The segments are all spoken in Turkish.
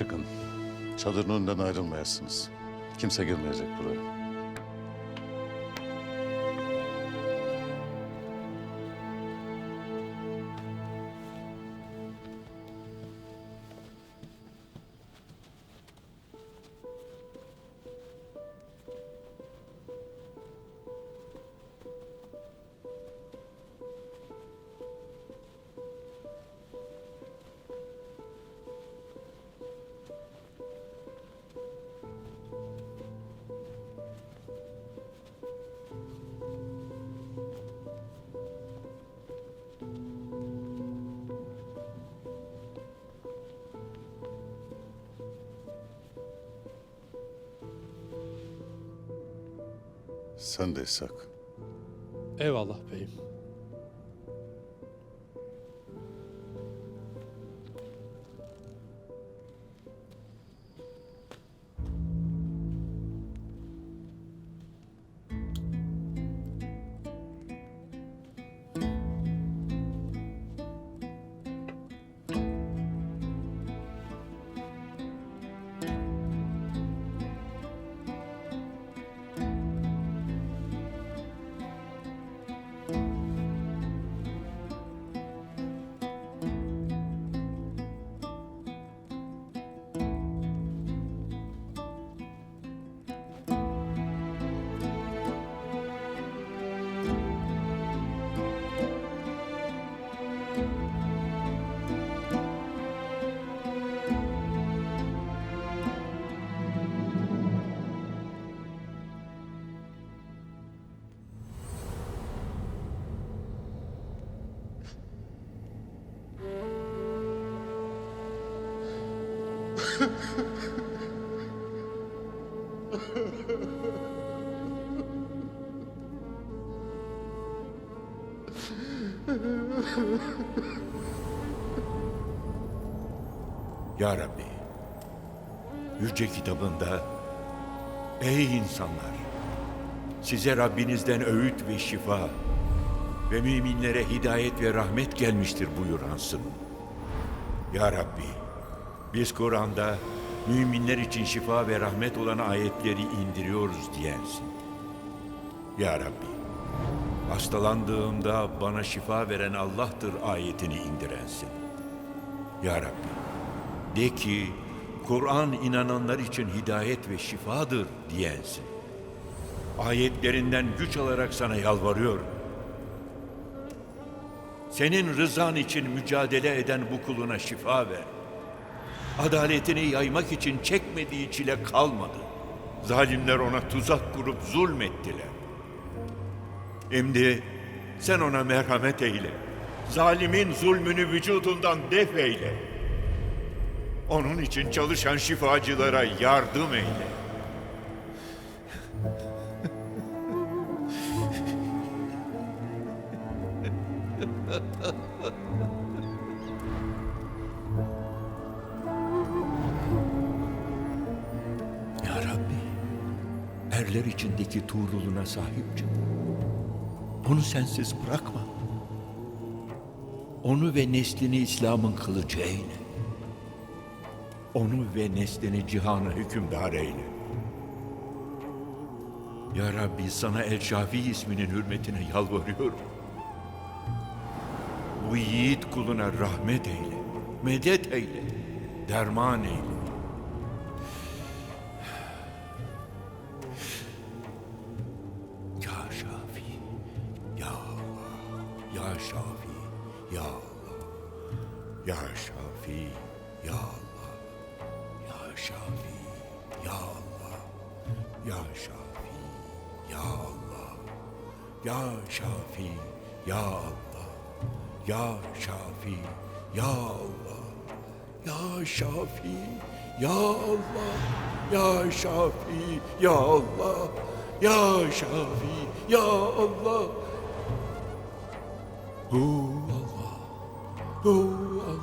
Çıkın. Çadırın önünden ayrılmayasınız. Kimse girmeyecek buraya. Sen de İshak. Eyvallah beyim. Ya Rabbi, Yüce kitabında Ey insanlar! Size Rabbinizden öğüt ve şifa ve müminlere hidayet ve rahmet gelmiştir buyuransın. Ya Rabbi, biz Kur'an'da müminler için şifa ve rahmet olan ayetleri indiriyoruz diyensin. Ya Rabbi, hastalandığımda bana şifa veren Allah'tır ayetini indirensin. Ya Rabbi, de ki Kur'an inananlar için hidayet ve şifadır diyensin. Ayetlerinden güç alarak sana yalvarıyorum. Senin rızan için mücadele eden bu kuluna şifa ver. Adaletini yaymak için çekmediği çile kalmadı. Zalimler ona tuzak kurup zulmettiler. Şimdi sen ona merhamet eyle. Zalimin zulmünü vücudundan def eyle. Onun için çalışan şifacılara yardım eyle. erler içindeki Tuğrul'una sahip çık. Onu sensiz bırakma. Onu ve neslini İslam'ın kılıcı eyle. Onu ve neslini cihana hükümdar eyle. Ya Rabbi sana El Şafi isminin hürmetine yalvarıyorum. Bu yiğit kuluna rahmet eyle, medet eyle, derman eyle. Ya Şafi, Ya Allah, Ya Şafi, Ya Allah, Ya Şafi, Ya Allah, Ya Şafi, Ya Allah, Ya Şafi, Ya Allah, Ya Şafi, Ya Allah, Ya Şafi, Ya Allah, Ya Şafi, Ya Allah, Ya Şafi, Ya Allah. Hu Allah. Allah.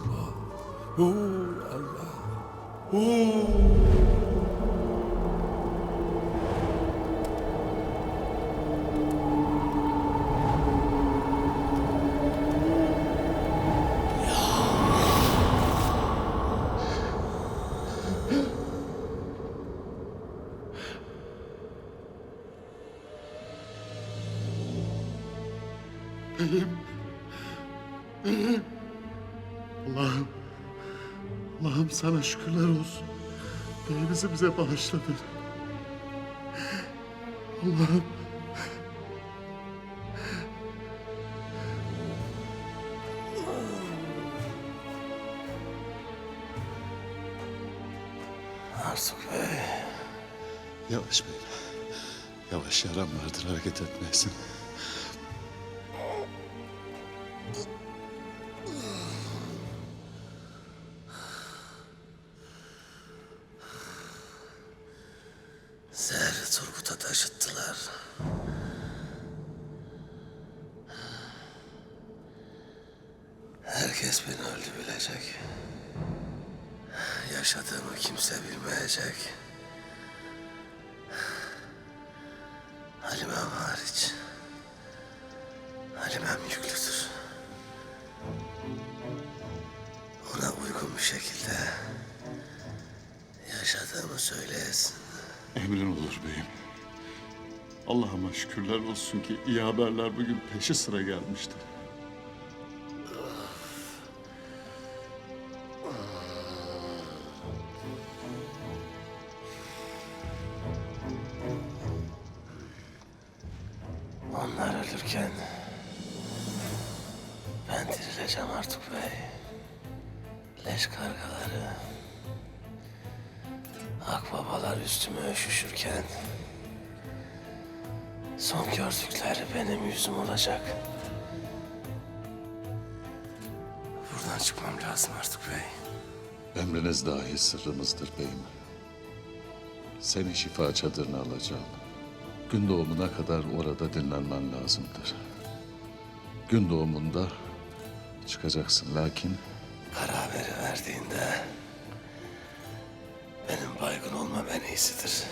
Allah. Hu. Benim Allah'ım. Allah'ım sana şükürler olsun. Beyimizi bize bağışladın. Allah'ım. Arsuk Bey. Yavaş beyim. Yavaş yaram vardır hareket etmeyesin. Turgut'a taşıttılar. Herkes beni öldü bilecek. Yaşadığımı kimse bilmeyecek. Halimem hariç. Halimem yüklüdür. Ona uygun bir şekilde yaşadığımı söyleyesin. Emrin olur beyim. Allah'ıma şükürler olsun ki iyi haberler bugün peşi sıra gelmiştir. Onlar ölürken ben dirileceğim artık bey. Leş kargaları, akbabalar üstüme üşüşürken son gördükleri benim yüzüm olacak. Buradan çıkmam lazım artık bey. Emriniz dahi sırrımızdır beyim. Seni şifa çadırına alacağım. Gün doğumuna kadar orada dinlenmen lazımdır. Gün doğumunda çıkacaksın lakin Kara haberi verdiğinde benim baygın olmam en iyisidir.